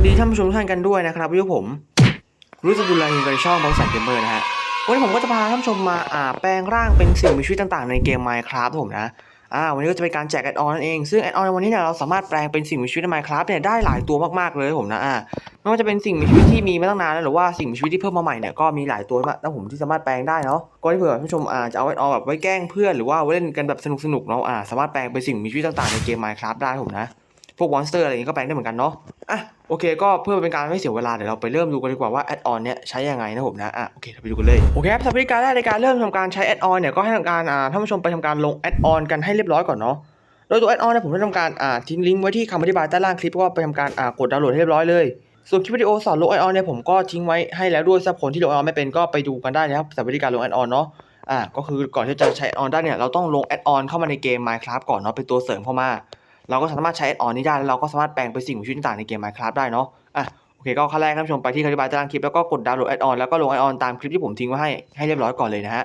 วัสดีท่านผู้ชมทุกท่านกันด้วยนะครับวิวผมรู้สึกดูแลในช่องบางแสนเกมเมอร์นะฮะวันนี้ผมก็จะพาท่านผู้ชมมาอ่าแปลงร่างเป็นสิ่งมีชีวิตต่างๆ ในเกม Minecraft ผมนะอ่าวันนี้ก็จะเป็นการแจกแอดออนนั่นเองซึ่งแอดออนในวันนี้เนี่ยเราสามารถแปลงเป็นสิ่งมีชีวิตใน Minecraft เนี่ยได้หลายตัวมากๆเลยผมนะอ่าไม่ว่าจะเป็นสิ่งมีชีวิตที่มีมาตั้งนานแล้วหรือว่าสิ่งมีชีวิตที่เพิ่มมาใหม่เนี่ยก็มีหลายตัวมากนะผมที่สามารถแปลงได้เนาะก็ที่เผื่อท่านผู้ชมอ่าจะเอาแอดออนแบบไว้แกล้งเพื่อนหรือว่าไว้เล่นกันแบบสนุกๆเนาะอ่าสามารถแปลงเป็นสิ่งมีชีวิตต่างๆในเกม Minecraft ได้ผมนะพวกมอนสเตอร์อะไรอย่างงี้ก็แปลงได้เหมือนกันเนาะ อะโอเคก็เพื่อเป็นการไม่เสียเวลาเดี๋ยวเราไปเริ่มดูกันดีกว่าว่าแอดออนเนี้ยใช้ยังไงนะผมนะอะโอเคเราไปดูกันเลยโอเคครับสำหรับวิธีการแรกในการเริ่มทำการใช้แอดออนเนี่ยก็ให้ทำการอ่าท่านผู้ชมไปทำการลงแอดออนกันให้เรียบร้อยก่อนเนาะโดยตัวแอดออนเนี่ยผมได้ทำการอ่าทิ้งลิงก์ไว้ที่คำอธิบายใต้ล่างคลิปก็ไปทำการอ่ากดดาวน์โหลดให้เรียบร้อยเลยส่วนคลิปวิดีโอสอนลงแอดออนเนี่ยผมก็ทิ้งไว้ให้แล้วด้วยสำหรับคนที่ลงแอดออนไม่เป็นก็ไปดูกันได้นะครับสำหรับวิธีการลงแอดออนเนาะอ่าก็คือก่อนที่จะใช้แอดออนได้เนี่ยเราต้องลงแอดออนเข้ามาในเกม Minecraft ก่อนเนาะเป็นตัวเสริมเข้ามา เราก็สามารถใช้แอดออนนี้ได้แล้วเราก็สามารถแปลงเป็นสิ่งมีชีวิตต่างๆในเกม Minecraft ได้เนาะอะโอเคก็ขั้นแรกท่านผู้ชมไปที่คำอธิบายใต้ล่างคลิปแล้วก็กดดาวน์โหลดแอดออนแล้วก็ลงแอดออนตามคลิปที่ผมทิ้งไว้ให้ให้เรียบร้อยก่อนเลยนะฮะ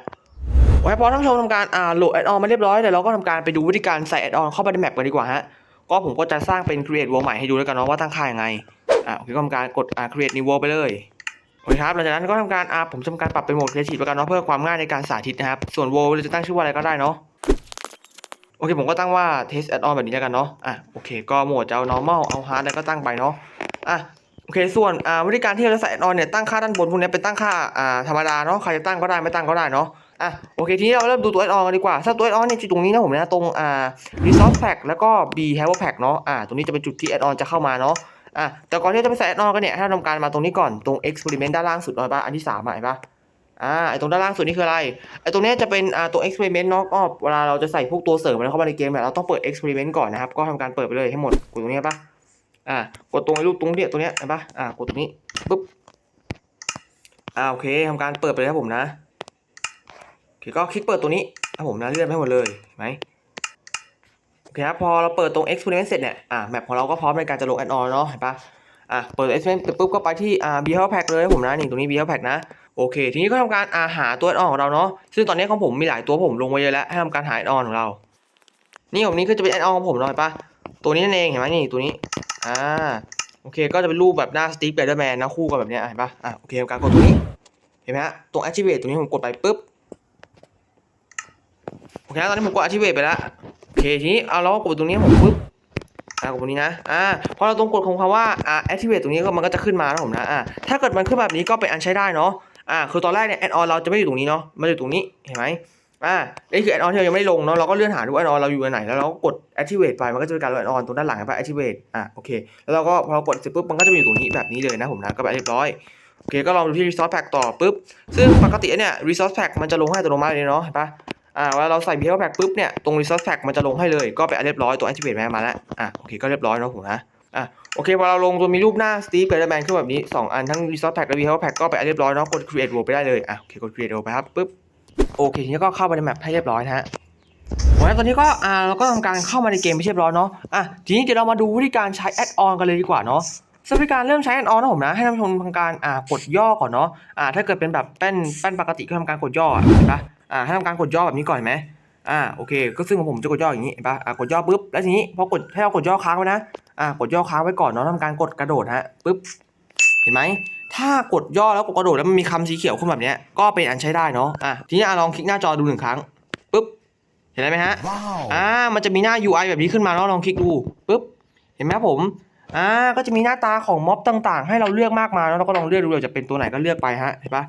โอเคพอท่านผู้ชมทำการอ่าโหลดแอดออนมาเรียบร้อยเดี๋ยวเราก็ทำการไปดูวิธีการใส่แอดออนเข้าไปในแมปกันดีกว่าฮะก็ผมก็จะสร้างเป็น create world ใหม่ให้ดูแล้วกันเนาะว่าตั้งค่ายังไงอ่าโอเคก็ทำการกดอ่า create new world ไปเลยโอเคครับหลังจากนั้นก็ทำการอ่าผมจะทำการปรับเป็นโหมด creative แล้วกันเนาะเพื่อความง่ายในการสาธิตนะครับส่วน world เราจะตั้งชื่อว่าอะไรก็ได้เนาะ อเคผมก็ตั้งว่า test add on แบบนี้แล้วกันเนาะอะโอเคก็โหมดจะเอา normal เอา hard แล้วก็ตั้งไปเนาะอะโอเคส่วนอ่าวิธีการที่เราจะใส่ add on เนี่ยตั้งค่าด้านบนพวกนี้เป็นตั้งค่าอ่าธรรมดาเนาะใครจะตั้งก็ได้ไม่ตั้งก็ได้เนาะอะโอเคทีนี้เราเริ่มดูตัว add on กันดีกว่าถ้าตัว add on เนี่ยจุดตรงนี้นะผมนะตรงอ่า resource pack แล้วก็ b have pack เนาะอ่าตรงนี้จะเป็นจุดที่ add on จะเข้ามาเนาะอะแต่ก่อนที่จะไปใส่ add on กันเนี่ยให้เราทำการมาตรงนี้ก่อนตรง experiment ด้านล่างสุดเนาะปะอันที่สามอะเห็นปะ อ่าไอตรงด้านล่างสุดนี่คืออะไรไอตรงเนี้ยจะเป็นอ่าตัว experiment เนาะก็เวลาเราจะใส่พวกตัวเสริมอะไรเข้ามาในเกมเนี่ยเราต้องเปิด experiment ก่อนนะครับก็ทำการเปิดไปเลยให้หมดกดตรงนี้ปะอ่ากดตรงไอ้รูปตรงเนี้ยตรงเนี้ยเห็นปะอ่ากดตรงนี้ปุ๊บอ่าโอเคทำการเปิดไปเลยครับผมนะโอเคก็คลิกเปิดตัวนี้ครับผมนะเลื่อนไปให้หมดเลยเห็นไหมโอเคครับพอเราเปิดตรง experiment เสร็จเนี่ยอ่าแมปของเราก็พร้อมในการจะลง add on เนาะเห็นปะอ่าเปิด experiment เสร็จปุ๊บก็ไปที่อ่า b h e l pack เลยครับผมนะนี่ตรงนี้ b h e l pack นะ โอเค ทีนี้ก็ทำการอาหาตัวอดออนของเราเนาะซึ่งตอนนี้ของผมมีหลายตัวผมลงไว้เยอะแล้วให้ทำการหาอดออนของเรา นี่ผมนี้ก็จะเป็นอดออนของผมหน่อยปะตัวนี้นั่นเองเห็นไหมนี่ตัวนี้อ่าโอเค ก็จะเป็นรูปแบบหน้าสตีฟเบเดอร์แมนนะคู่กันแบบนี้เห็นปะอะโอเคทำการกดตัวนี้เห็นไหมฮะตรง activate ตรงนี้ผมกดไปปุ๊บโอเคตอนนี้ผมกด activate ไปแล้วโอเคทีนี้เอาเราก็กดตรงนี้ผมปุ๊บอ่ากดตรงนี้นะอ่าพอเราตรงกดของคำว่าอ่า activate ตรงนี้ก็มันก็จะขึ้นมานะผมนะอ่าถ้าเกิดมันขึ้นแบบนี้ก็เป็นอันใช้ได้เนาะ อ่าคือตอนแรกเนี่ยแอดออนเราจะไม่อยู่ตรงนี้เนาะมันอยู่ตรงนี้เห็นไหมอ่านี่คือแอดออนที่เรายังไม่ลงเนาะเราก็เลื่อนหาดูแอดออนเราอยู่อันไหนแล้วเราก็กด activate ไปมันก็จะเป็นการลงแอดออนตรงด้านหลังเห็นปะ activate อ่าโอเคแล้วเราก็พอเรากดเสร็จปุ๊บมันก็จะมาอยู่ตรงนี้แบบนี้เลยนะผมนะก็แบบเรียบร้อยโอเคก็ลองดูที่ resource pack ต่อปุ๊บซึ่งปกติเนี่ย resource pack มันจะลงให้อัตโนมัติเลยเนาะเห็นปะอ่าเวลาเราใส่ resource pack ปุ๊บเนี่ยตรง resource pack มันจะลงให้เลยก็เป็นอันเรียบร้อยตัว activate มาแล้วอ่าโอเคก็เรียบร้อยเนาะผมนะ อะโอเคพอเราลงตัวมีรูปหน้าสตีฟกับแมนขึ้นแบบนี้ 2 อันทั้ง Resource Pack และ v h e l Pack ก็ไปเรียบร้อยเนาะกด Create World ไปได้เลยอะโอเคกด Create World ไปครับปุ๊บโอเคทีนี้ก็เข้าไปในแมปให้เรียบร้อยนะฮะโอเคตอนนี้ก็อ่าเราก็ทำการเข้ามาในเกมไปเรียบร้อยเนาะอะทีนี้เดี๋ยวเรามาดูวิธีการใช้แอดออนกันเลยดีกว่าเนาะสำหรับวิการเริ่มใช้แอดออนนะผมนะให้ท่านผู้ชมทำการอ่ากดย่อก่อนเนาะอ่าถ้าเกิดเป็นแบบแป้นแป้นปกติก็ทำการกดย่ออะเห็นปะอ่าให้ทำการกดย่อแบบนี้ก่อนไหมอ่าโอเค ก็ซึ่งของผมจะกดย่ออย่างนี้เห็นปะอ่ากดย่อปุ๊บแล้วทีนี้พอกดให้เรากดย่อค้างไว้นะ อ่ากดย่อค้างไว้ก่อนเนาะทำการกดกระโดดฮะปุ๊บเห็นไหมถ้ากดย่อแล้วกดกระโดดแล้วมันมีคำสีเขียวขึ้นแบบเนี้ยก็เป็นอันใช้ได้เนาะอะทีนี้อะลองคลิกหน้าจอดูหนึ่งครั้งปุ๊บเห็นไหมฮะ Wow. อ่ามันจะมีหน้า UI แบบนี้ขึ้นมาเนาะลองคลิกดูปุ๊บเห็นไหมผมอ่าก็จะมีหน้าตาของม็อบต่าง ๆ ให้เราเลือกมากมายแล้วเราก็ลองเลือกดูเราจะเป็นตัวไหนก็เลือกไปฮะเห็นปะ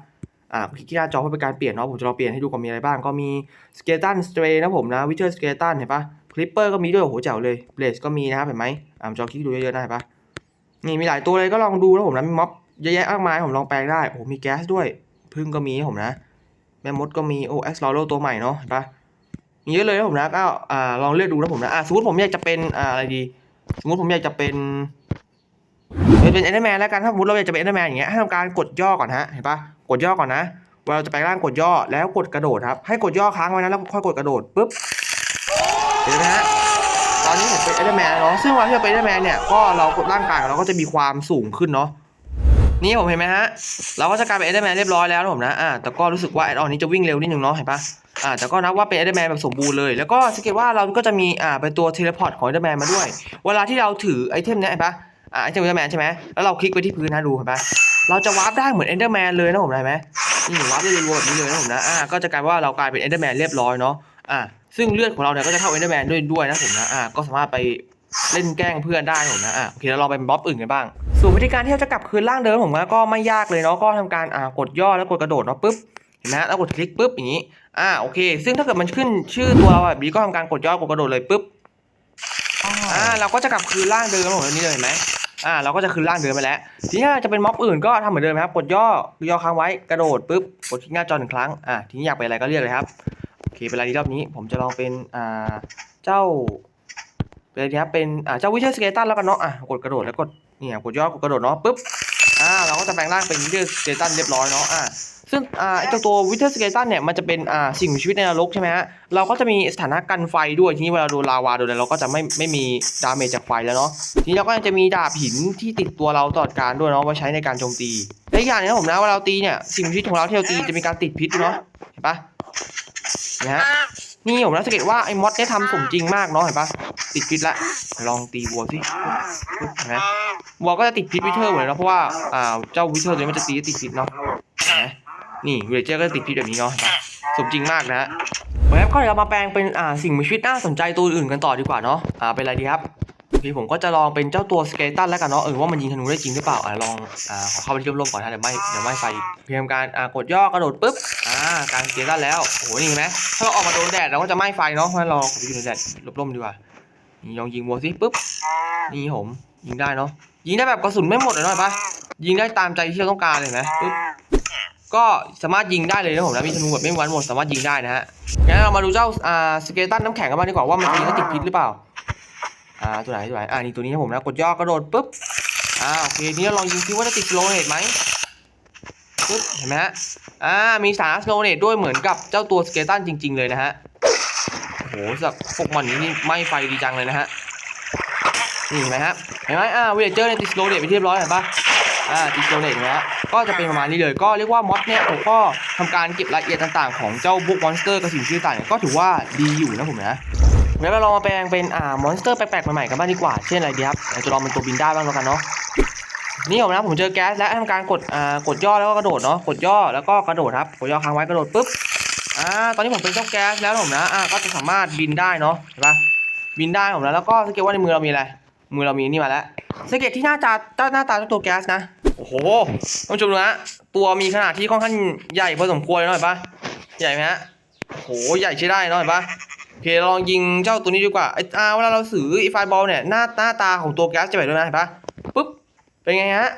อ่าคลิกที่หน้าจอเพื่อเป็นการเปลี่ยนเนาะผมจะลองเปลี่ยนให้ดูก่อนมีอะไรบ้างก็มีสเกตันสเตรนะผมนะวิเชอร์สเกตันเห็นปะคลิปเปอร์ก็มีด้วยโอ้โหแจ๋วเลยเบลสก็มีนะครับเห็นไหม อ่ามจอคลิกดูเยอะๆนะเห็นปะนี่มีหลายตัวเลยก็ลองดูแล้วผมนะมีม็อบเยอะแยะมากมายผมลองแปลงได้โอ้โหมีแก๊สด้วยพึ่งก็มีผมนะ แม่มดก็มีโอ้เอ็กซ์ลอโรตัวใหม่เนาะเห็นปะมีเยอะเลยนะผมนะก็อ่าลองเลือกดูนะผมนะอ่าสมมติผมอยากจะเป็นอ่าอะไรดี สมมติผมอยากจะเป็นเออเป็นเอเดอร์แมนแล้วกันถ้าสมมติเราอยากจะเป็นเอเดอร์แมนอย่างเงี้ยให้ทำการกดย่อก่อนฮะเห็นปะกดย่อก่อนนะเวลาจะแปลงร่างกดย่อแล้วกดกระโดดครับให้กดย่อค้างไว้นะแล้วค่อยกดกระโดดปุ๊บเห็นไหมฮะ อนนี้ผมเป็นเอเดอร์แมนเนาะซึ่งเวลาที่เราเป็นเอเดอร์แมนเนี่ยก็เราร่างกายของเราก็จะมีความสูงขึ้นเนาะนี่ผมเห็นไหมฮะ เราก็จะกลายเป็นเอเดอร์แมนเรียบร้อยแล้วนะผมนะอ่าแต่ก็รู้สึกว่าแอออนนี้จะวิ่งเร็วนิดนึงเนาะเห็นปะอ่าแต่ก็นับว่าเป็นเอเดอร์แมนแบบสมบูรณ์เลย แล้วก็สังเกตว่าเราก็จะมีอ่าเป็นตัวเทเลพอร์ตของเอเดอร์แมนมาด้วย เวลาที่เราถือไอเทมเนี้ยเห็นปะอ่าไอเทมเอเดอร์แมนใช่ไหมแล้วเราคลิกไปที่พื้นนะดูเห็นปะเราจะวาร์ปได้เหมือนเอเดอร์แมนเลยนะผมได้ไหมนี่วาร์ปได้รัวแบบนี้เลยนะผมนะอ่าก็จะกลายว่าเรากลายเป็นเอเดอร์แมนเรียบร้อยเนาะอ่า ซึ่งเลือดของเราเนี่ยก็จะเท่าเอนเดอร์แมนด้วยด้วยนะผมนะอ่าก็สามารถไปเล่นแกล้งเพื่อนได้ผมนะอ่าโอเคเราลองไปบล็อบอื่นกันบ้างส่วนวิธีการที่เราจะกลับคืนร่างเดิมผมนะก็ไม่ยากเลยเนาะก็ทำการอ่ากดย่อแล้วกดกระโดดเนาะปุ๊บเห็นไหมฮะแล้วกดคลิกปุ๊บอย่างนี้อ่าโอเค ซึ่งถ้าเกิดมันขึ้นชื่อตัวเราแบบนี้ก็ทำการกดย่อกดกระโดดเลยปุ๊บอ่าเราก็จะกลับคืนร่างเดิมของเรานี้เลยเห็นไหมอ่าเราก็จะคืนร่างเดิมไปแล้ว ทีนี้จะเป็นม็อบอื่นก็ทำเหมือนเดิมครับกดย่อย่อค้างไว้กระโดดปุ๊บกดที่หน้าจอหนึ่งครั้งอ่าทีนี้อยากเป็นอะไรก็เรียกเลยครับ เคเป็นอะไรดีรอบนี้ ผมจะลองเป็นอ่าเจ้าเป็นอะไรดีครับเป็นอ่าเจ้าวิเชอร์สเกตันแล้วกันเนาะอะกดกระโดดแล้วกดเนี่ยกดย่อกดกระโดดเนาะปุ๊บอ่าเราก็จะแปลงร่างเป็นวิเชอร์สเกตันเรียบร้อยเนาะอ่าซึ่งอ่าไอเจ้าตัววิเทอร์สเกตันเนี่ยมันจะเป็นอ่าสิ่งมีชีวิตในนรกใช่ไหมฮะเราก็จะมีสถานะกันไฟด้วยทีนี้เวลาโดนลาวาโดนอะไรเราก็จะไม่ไม่มีดาเมจจากไฟแล้วเนาะทีนี้เราก็ยังจะมีดาบหินที่ติดตัวเราตลอดการด้วยเนาะไว้ใช้ในการโจมตีและอีกอย่างนึงนะผมนะเวลาเราตีเนี่ยสิ่งมีชีวิตของเราที่เราตีจะมีการติดพิษเนาะเห็นปะ นะฮะนี่ผมนะสังเกตว่าไอ้มอสเนี่ยทำสมจริงมากเนาะเห็นปะติดพิษละ ลองตีวัวสิปึ๊บเห็นไหมวัวก็จะติดพิษวิเทอร์เหมดเลยเนาะเพราะว่าอ่าเจ้าวิเทอร์ตัวนี้มันจะตีติดพิษเนาะนไหมนี่เวเจอร์ก็ติดพิษแบบนี้เนาะเห็นปะสมจริงมากนะฮะแล้วก็เดี๋ยวเรามาแปลงเป็นอ่าสิ่งมีชีวิตน่าสนใจตัวอื่นกันต่อดีกว่าเนาะอ่าเป็นอะไรดีครับโอเคผมก็จะลองเป็นเจ้าตัวสเกตันแล้วกันเนาะเออว่ามันยิงธนูได้จริงหรือเปล่าอ่าลองอ่าขอเข้าไปที่ร่มๆก่อนนะเดี๋ยวไม่เดี๋ยวไม่ไฟเพียงการอ่ากดย่อกระโดดปุ๊บาการสเกตันแล้วโอ้โหนี่เห็นไหมถ้าเราออกมาโดนแดดเราก็จะไหม้ไฟเนาะเพราะเราขอไปอยู่ในแดดร่มดีกว่านี่ลองยิงวัวสิปุ๊บนี่ผมยิงได้เนาะยิงได้แบบกระสุนไม่หมดเลยเนาะเห็นปะยิงได้ตามใจที่เราต้องการเลยเห็นไหมปุ๊บก็สามารถยิงได้เลยนะผมนะมีธนูแบบไม่มีวันหมดสามารถยิงได้นะฮะงั้นเรามาดูเจ้าอ่าสเกตันน้ำแข็งกันบ้างดีกว่าว่ามันยิงแล้วติดพิษหรือเปล่าอ่าตัวไหนตัวไหนอ่านี่ตัวนี้นะผมนะกดย่อกระโดดปุ๊บอ่าโอเคนี้เราลองยิงซิว่าจะติดโลเนตไหม ปุ๊บเห็นไหมฮะ อ่า มีสารสโลเนตด้วยเหมือนกับเจ้าตัวสเกตันจริง ๆ เลยนะฮะ โอ้โหสักพวกมันนี้นี่ไม้ไฟดีจังเลยนะฮะ นี่เห็นไหมฮะ เห็นไหมอ่าวิลเลเจอร์เนี่ยติสโลเนตไปเรียบร้อยเห็นปะอ่าดิจิทัลเนตนะฮะ ก็จะเป็นประมาณนี้เลย ก็เรียกว่ามอดเนี่ยผมก็ทำการเก็บรายละเอียดต่างๆของเจ้าบุ๊กมอนสเตอร์กับสิ่งชื่อต่างๆก็ถือว่าดีอยู่นะผมนะงั้นเราลองมาแปลงเป็นอ่ามอนสเตอร์แปลกๆใหม่ๆกันบ้างดีกว่า เช่นอะไรดีครับเราจะลองเป็นตัวบินได้บ้างแล้วกันเนาะ นี่ผมนะผมเจอแก๊สแล้วทำการกดอ่ากดย่อแล้วก็กระโดดเนาะกดย่อแล้วก็กระโดดครับกดย่อค้างไว้กระโดดปุ๊บอ่าตอนนี้ผมเป็นเจ้าแก๊สแล้วผมนะอ่าก็จะสามารถบินได้เนาะเห็นปะบินได้ผมนะแล้วก็สังเกตว่าในมือเรามีอะไรมือเรามีนี่มาแล้วสังเกตที่หน้าตาหน้าตาเจ้าตัวแก๊สนะโอ้โหท่านผู้ชมดูนะตัวมีขนาดที่ค่อนข้างใหญ่พอสมควรเลยเนาะเห็นปะใหญ่ไหมฮะโอ้โหใหญ่ใช้ได้เนาะเห็นปะโอเคลองยิงเจ้าตัวนี้ดีกว่าไอ้อาเวลาเราสื่อไอ้ไฟบอลเนี่ยหน้าหน้าตาของตัวแก๊สจะแบบด้วยนะเห็นปะปุ๊บ เป็นไงฮะ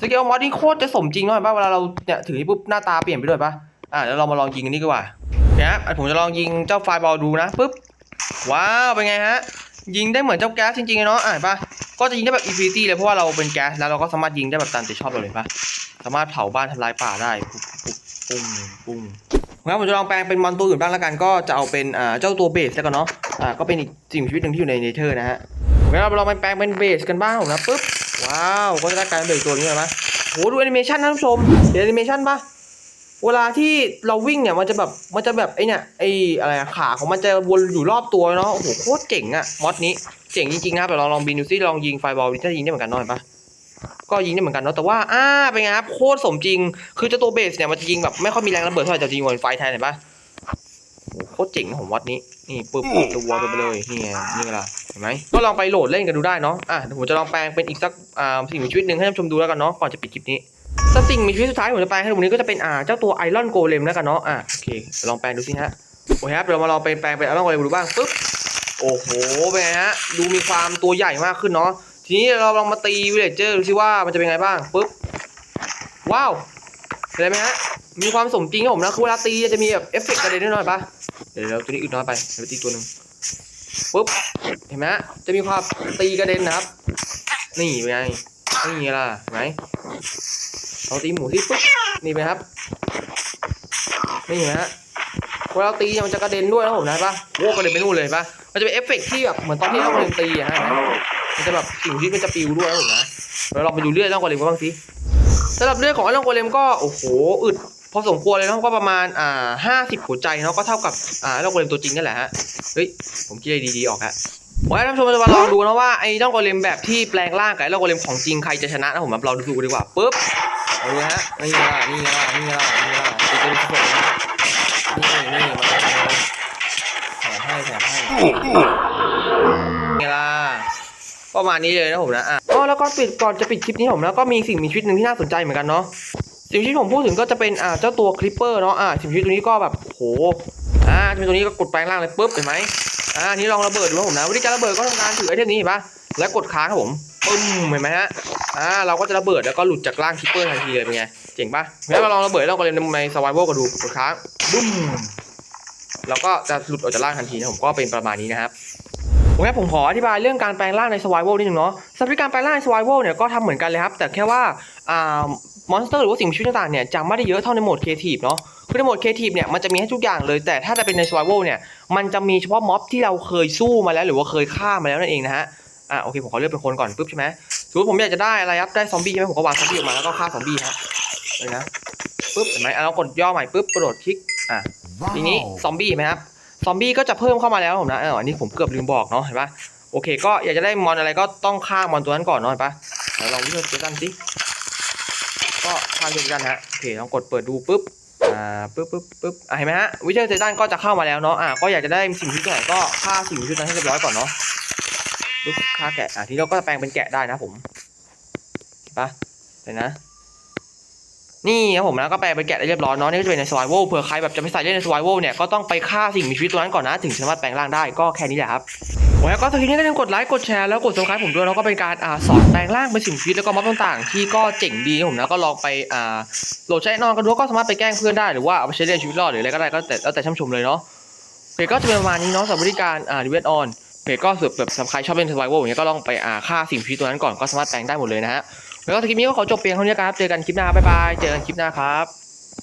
สเกลมอดนี่โคตรจะสมจริงเนาะเห็นปะเวลาเราเนี่ยถือปุ๊บหน้าตาเปลี่ยนไปด้วยป่ะอะเดี๋ยวเรามาลองยิงกันนี่ดีกว่าเนี่ยผมจะลองยิงเจ้าไฟบอลดูนะปุ๊บว้าวเป็นไงฮะยิงได้เหมือนเจ้าแก๊สจริงๆเลยเนาะอะเห็นปะก็จะยิงได้แบบอินฟิตี้เลยเพราะว่าเราเป็นแก๊สแล้วเราก็สามารถยิงได้แบบตามใจชอบเราเลยป่ะสามารถเผาบ้านทำลายป่าได้ปุ๊บปุ๊บปุ้งปุ้งงั้นผมจะลองแปลงเป็นมอนตัวอื่นบ้างแล้วกันก็จะเอาเป็นอ่าเจ้าตัวเบสแล้วกันเนาะอ่าก็เป็นอีกสิ่งมีชีวิตหนึ่งที่อยู่ในเนเธอร์นะฮะงั้นเราลองไปแปลงเป็นเบสกันบ้างผมนะปุ๊บ ว้าวก็จะได้กลารเบสตัวนี้เลยไหมโหดูแอนิเมชันนะท่านผู้ชมเห็นแอนิเมชันปะเวลาที่เราวิ่งเนี่ยมันจะแบบมันจะแบบไอเนี่ยไออะไรอะขาของมันจะวนอยู่รอบตัวเนาะโอ้โหโคตรเจ๋งอะมอดนี้เจ๋งจริงๆนะครับเดี๋ยวลองลองบินดูซิลองยิงไฟบอลจะยิงได้เหมือนกันเนาะเห็นปะก็ยิงได้เหมือนกันเนาะแต่ว่าอ่าเป็นไงครับโคตรสมจริง คือเจ้าตัวเบสเนี่ยมันจะยิงแบบไม่ค่อยมีแรงระเบิดเท่าไหร่แต่จะยิงวนไฟแทนเห็นปะ คตรเจ๋งนะผมวัดนี้นี่ปึ๊บปึ๊บตัวไปเลยนี่ไงนี่ไงล่ะเห็นไหมก็ลองไปโหลดเล่นกันดูได้เนาะอะเดี๋ยวผมจะลองแปลงเป็นอีกสักอ่าสิ่งมีชีวิตหนึ่งให้ท่านผู้ชมดูแล้วกันเนาะก่อนจะปิดคลิปนี้สักสิ่งมีชีวิตสุดท้ายที่ผมจะแปลงให้ดูวันนี้ก็จะเป็นอ่าเจ้าตัวไอรอนโกเลมแล้วกันเนาะอะโอเคลองแปลงดูสิฮะโอเคครับเดี๋ยวเรามาลองเป็นแปลงเป็นไอรอนโกเลมดูบ้างปึ๊บโอ้โหเป็นไงฮะดูมีความตัวใหญ่มากขึ้นเนาะทีนี้เราลองมาตีวิลเลจเจอร์ดูสิว่ามันจะเป็นไงบ้างปึ๊บว้าว เห็นไหมฮะ มีความสมจริงครับผมนะคือเวลาตีจะมีแบบเอฟเฟกต์กระเด็นนิดหน่อยปะเดี๋ยวเราตัวนี้อึดน้อยไปเดี๋ยวไปตีตัวหนึ่งปุ๊บ เห็นไหมฮะ จะมีความตีกระเด็นนะครับ นี่เป็นไง นี่ล่ะเห็นไหมเราตีหมูที่ปุ๊บ นี่เป็นครับ นี่เห็นไหมฮะเวลาตีมันจะกระเด็นด้วยนะผมนะปะโว้กระเด็นไปนู่นเลยปะมันจะเป็นเอฟเฟกต์ที่แบบเหมือนตอนที่เราเล่นตีอะฮะ มันจะแบบสิ่งที่มันจะปิวด้วยนะผมนะ เราลองไปดูเลือดล่องโกเลมกันบ้างสิ สำหรับเลือดของอลองโกเลมก็โอ้โหอึดพอสมควรเลยเนาะก็ประมาณอ่าห้าสิบหัวใจเนาะก็เท่ากับอ่าอลองโกเลมตัวจริงนั่นแหละฮะเฮ้ยผมคิดได้ดีๆออกฮะผมให้ท่านผู้ชมจะมาลองดูนะว่าไอ้เจ้าโกเลมแบบที่แปลงร่างกับอ้เจ้าโกเลมของจริงใครจะชนะนะผมแบบเราดูดีกว่าปุ๊บเอาดูฮะนี่ละนี่ละนี่ละนี่ละตีกันสดๆนนี่นี่มาแถมให้แถมให้นี่ไงล่ะประมาณนี้เลยนะผมนะอะ แล้วก็ปิดก่อนจะปิดคลิปนี้ผมแล้วก็มีสิ่งมีชีวิตหนึ่งที่น่าสนใจเหมือนกันเนาะสิ่งมีชีวิตผมพูดถึงก็จะเป็นอ่าเจ้าตัวคลิปเปอร์เนาะอ่าสิ่งมีชีวิตตัวนี้ก็แบบโหอ่าจะเป็นตัวนี้ก็กดแปลงร่างเลยปุ๊บเห็นไหมอ่าอันนี้ลองระเบิดดูผมนะวิธีการระเบิดก็ทำการถือไอเทมนี้เห็นปะแล้วกดค้างครับผมปึ้มเห็นไหมฮะอ่าเราก็จะระเบิดแล้วก็หลุดจากร่างคลิปเปอร์ทันทีเลยเป็นไงเจ๋งปะแล้วเราลองระเบิดแล้วก็เล่นในสวายโวก็ดูกดค้างบุ้มเราก็จะหลุดออกจากร่างทันทีนะผมก็เป็นประมาณนี้นะครับ โอเคผมขออธิบายเรื่องการแปลงร่างในสวายโวนิดนึงเนาะสำหรับการแปลงร่างในสวายโวเนี่ยก็ทำเหมือนกันเลยครับ แต่แค่ว่าอ่ามอนสเตอร์หรือว่าสิ่งมีชีวิตต่างๆเนี่ยจะไม่ได้เยอะเท่าในโหมดครีเอทีฟเนาะคือในโหมดครีเอทีฟเนี่ยมันจะมีให้ทุกอย่างเลย แต่ถ้าจะเป็นในสวายโวเนี่ยมันจะมีเฉพาะม็อบที่เราเคยสู้มาแล้วหรือว่าเคยฆ่ามาแล้วนั่นเองนะฮะอะโอเคผมขอเลือกเป็นคนก่อนปุ๊บใช่ไหมสมมติผมอยากจะได้อะไรครับได้ซอมบี้ใช่ไหมผมก็วางซอมบี้ออกมาแล้วก็ฆ่าซอมบี้ครับเลยนะปุ๊บเห็นไหมเรากดย่อใหม่ปุ๊บกระโดดคลิกอะทีนี้ซอมบี้ไหมครับ ซอมบี้ก็จะเพิ่มเข้ามาแล้วผมนะเอออันนี้ผมเกือบลืมบอกเนาะเห็นปะโอเค ก็อยากจะได้มอนอะไรก็ต้องฆ่ามอนตัวนั้นก่อนเนาะเห็นปะเดี๋ยวลองวิธีเจอกันสิก็ฆ่าเจอกันฮะโอเคลองกดเปิดดูปุ๊บอ่าปึ๊บปึ๊บปึ๊บอะเห็นไหมฮะวิเชอร์เซตันก็จะเข้ามาแล้วเนาะอะก็อยากจะได้สิ่งที่ไหนก็ฆ่าสิ่งที่นั้นให้เรียบร้อยก่อนเนาะปึ๊บฆ่าแกะอะทีนี้เราก็แปลงเป็นแกะได้นะผมเห็นปะเห็นนะ นี่ครับผมนะก็แปลงเป็นแกะได้เรียบร้อยเนาะนี่ก็จะเป็นในสวายโวเผื่อใครแบบจะไม่ใส่เล่นในสวายโวเนี่ยก็ต้องไปฆ่าสิ่งมีชีวิตตัวนั้นก่อนนะถึงจะสามารถแปลงร่างได้ก็แค่นี้แหละครับโอ้ยก็สคริปนี้ก็อย่าลืมกดไลค์กดแชร์แล้วกด subscribe ผมด้วยแล้วก็เป็นการอ่าสอนแปลงร่างเป็นสิ่งมีชีวิตแล้วก็ม็อบต่างๆ ที่ก็เจ๋งดีครับผมนะก็ลองไปอ่าโหลดใช้นอนกันดูก็สามารถไปแกล้งเพื่อนได้หรือว่าเอาไปใช้เล่นชีวิตรอดหรืออะไรก็ได้ก็แต่แล้วแต่ช่ำชมเลยเนาะเพจก็จะเป็นประมาณนี้เนาะสำหรับบริการอ่าดิเวนออนเพจก็สืบแบบสำหรับใครชอบเล่นสไวเวอย่างเงี้ยก็ลองไปอ่าฆ่าสิ่งมีชีวิตตัวนั้นก่อนก็สามารถแปลงได้หมดเลยนะฮะ แล้วก็คลิปนี้ก็ขอจบเพียงเท่านี้ครับ เจอกันคลิปหน้า บ๊ายบาย เจอกันคลิปหน้าครับ